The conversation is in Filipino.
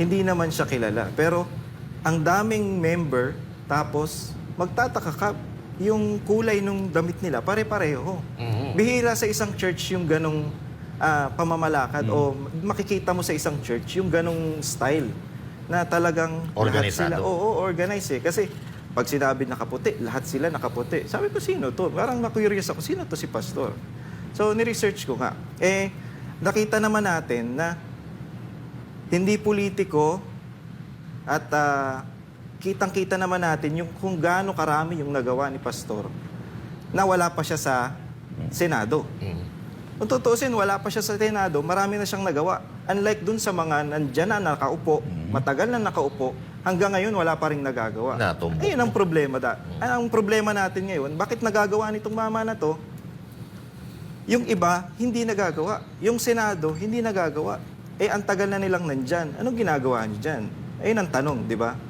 hindi naman siya kilala. Pero ang daming member, tapos magtataka ka, yung kulay ng damit nila, pare-pareho. Mhm. Bihira sa isang church yung ganong ah, pamamalakad o makikita mo sa isang church yung ganong style na talagang lahat Organisado. sila, oo, organize eh. Kasi pag sinabi nakaputi, lahat sila nakaputi. Sabi ko, sino to? Parang na-curious ako, sino to si pastor? So, ni-research ko nga. Eh, nakita naman natin na hindi politiko at ah, kitang-kita naman natin yung kung gaano karami yung nagawa ni pastor na wala pa siya sa Senado. Mhm. Kung tutuusin, wala pa siya sa Senado, marami na siyang nagawa. Unlike dun sa mga nandyan na nakaupo, matagal na nakaupo, hanggang ngayon wala pa rin nagagawa. Natumbok. Ayun ang problema. Da. Ang problema natin ngayon, bakit nagagawa nitong mama na to? Yung iba, hindi nagagawa. Yung Senado, hindi nagagawa. Eh, ang tagal na nilang nandyan. Anong ginagawa niyo dyan? Ayun ang tanong, di ba?